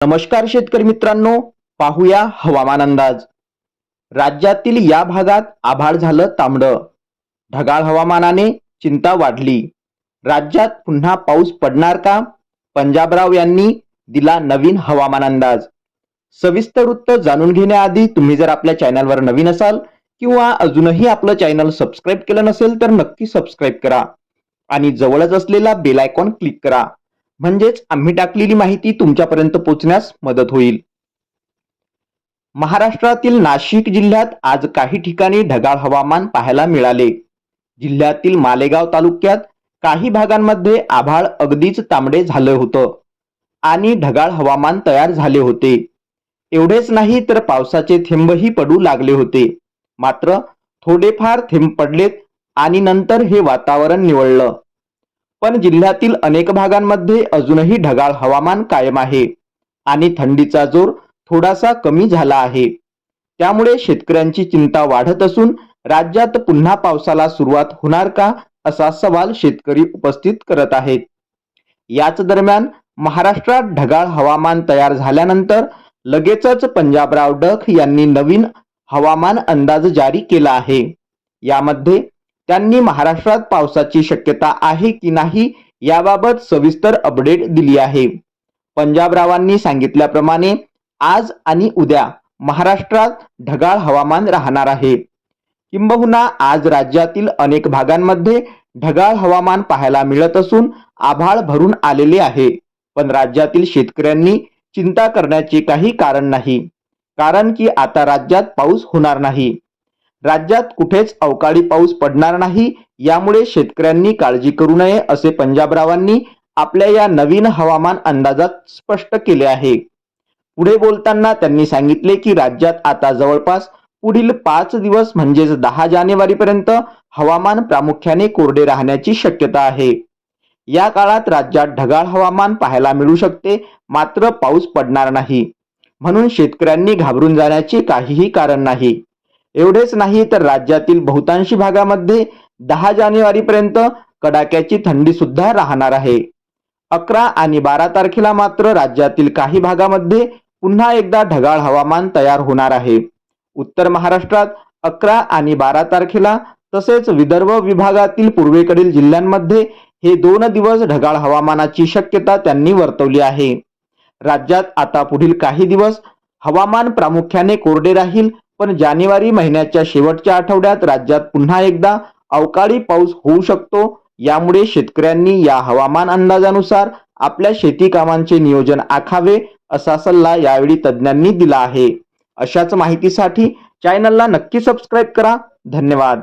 नमस्कार शेतकरी मित्रांनो पाहूया हवामान अंदाज. राज्यातील या भागात आभाळ झालं तांबडं. ढगाळ हवामानाने चिंता वाढली. राज्यात पुन्हा पाऊस पडणार का? पंजाबराव यांनी दिला नवीन हवामान अंदाज. सविस्तर वृत्त जाणून घेण्याआधी तुम्ही जर आपल्या चॅनलवर नवीन असाल किंवा अजूनही आपलं चॅनल सबस्क्राईब केलं नसेल तर नक्की सबस्क्राईब करा. आणि जवळच असलेला बेल आयकॉन क्लिक करा. म्हणजेच आम्ही टाकलेली माहिती तुमच्यापर्यंत पोहोचण्यास मदत होईल. महाराष्ट्रातील नाशिक जिल्ह्यात आज काही ठिकाणी ढगाळ हवामान पाहायला मिळाले. जिल्ह्यातील मालेगाव तालुक्यात काही भागांमध्ये आभाळ अगदीच तांबडे झालं होतं आणि ढगाळ हवामान तयार झाले होते. एवढेच नाही तर पावसाचे थेंबही पडू लागले होते. मात्र थोडेफार थेंब पडलेत आणि नंतर हे वातावरण निवळलं. पण जिल्ह्यातील अनेक भागांमध्ये अजूनही ढगाळ हवामान कायम आहे आणि थंडीचा जोर थोडासा कमी झाला आहे. त्यामुळे शेतकऱ्यांची चिंता वाढत असून राज्यात पुन्हा पावसाला सुरुवात होणार का असा सवाल शेतकरी उपस्थित करत आहेत. याच दरम्यान महाराष्ट्रात ढगाळ हवामान तयार झाल्यानंतर लगेचच पंजाबराव डख यांनी नवीन हवामान अंदाज जारी केला आहे. यामध्ये त्यांनी महाराष्ट्रात पावसाची शक्यता आहे की नाही याबाबत सविस्तर अपडेट दिली आहे. पंजाबरावांनी सांगितल्याप्रमाणे आज आणि उद्या महाराष्ट्रात ढगाळ हवामान राहणार आहे. किंबहुना आज राज्यातील अनेक भागांमध्ये ढगाळ हवामान पाहायला मिळत असून आभाळ भरून आलेले आहे. पण राज्यातील शेतकऱ्यांनी चिंता करण्याचे काही कारण नाही. कारण की आता राज्यात पाऊस होणार नाही. राज्यात कुठेच अवकाळी पाऊस पडणार नाही यामुळे शेतकऱ्यांनी काळजी करू नये असे पंजाबरावांनी आपल्या या नवीन हवामान अंदाजात स्पष्ट केले आहे. पुढे बोलताना त्यांनी सांगितले की राज्यात आता जवळपास पुढील पाच दिवस म्हणजेच दहा जानेवारी पर्यंत हवामान प्रामुख्याने कोरडे राहण्याची शक्यता आहे. या काळात राज्यात ढगाळ हवामान पाहायला मिळू शकते मात्र पाऊस पडणार नाही. म्हणून शेतकऱ्यांनी घाबरून जाण्याचे काहीही कारण नाही. एवढेच नाही तर राज्यातील बहुतांशी भागामध्ये दहा जानेवारी पर्यंत कडाक्याची थंडी सुद्धा राहणार आहे. अकरा आणि बारा तारखेला मात्र राज्यातील काही भागामध्ये पुन्हा एकदा ढगाळ हवामान तयार होणार आहे. उत्तर महाराष्ट्रात अकरा आणि बारा तारखेला तसेच विदर्भ विभागातील पूर्वेकडील जिल्ह्यांमध्ये हे दोन दिवस ढगाळ हवामानाची शक्यता त्यांनी वर्तवली आहे. राज्यात आता पुढील काही दिवस हवामान प्रामुख्याने कोरडे राहील पण जानेवारी महिन्याच्या शेवटच्या आठवड्यात राज्यात पुन्हा एकदा अवकाळी पाऊस होऊ शकतो. यामुळे शेतकऱ्यांनी या हवामान अंदाजानुसार आपल्या शेती कामांचे नियोजन आखावे असा सल्ला यावेळी तज्ज्ञांनी दिला आहे. अशाच माहितीसाठी चॅनलला नक्की सबस्क्राईब करा. धन्यवाद.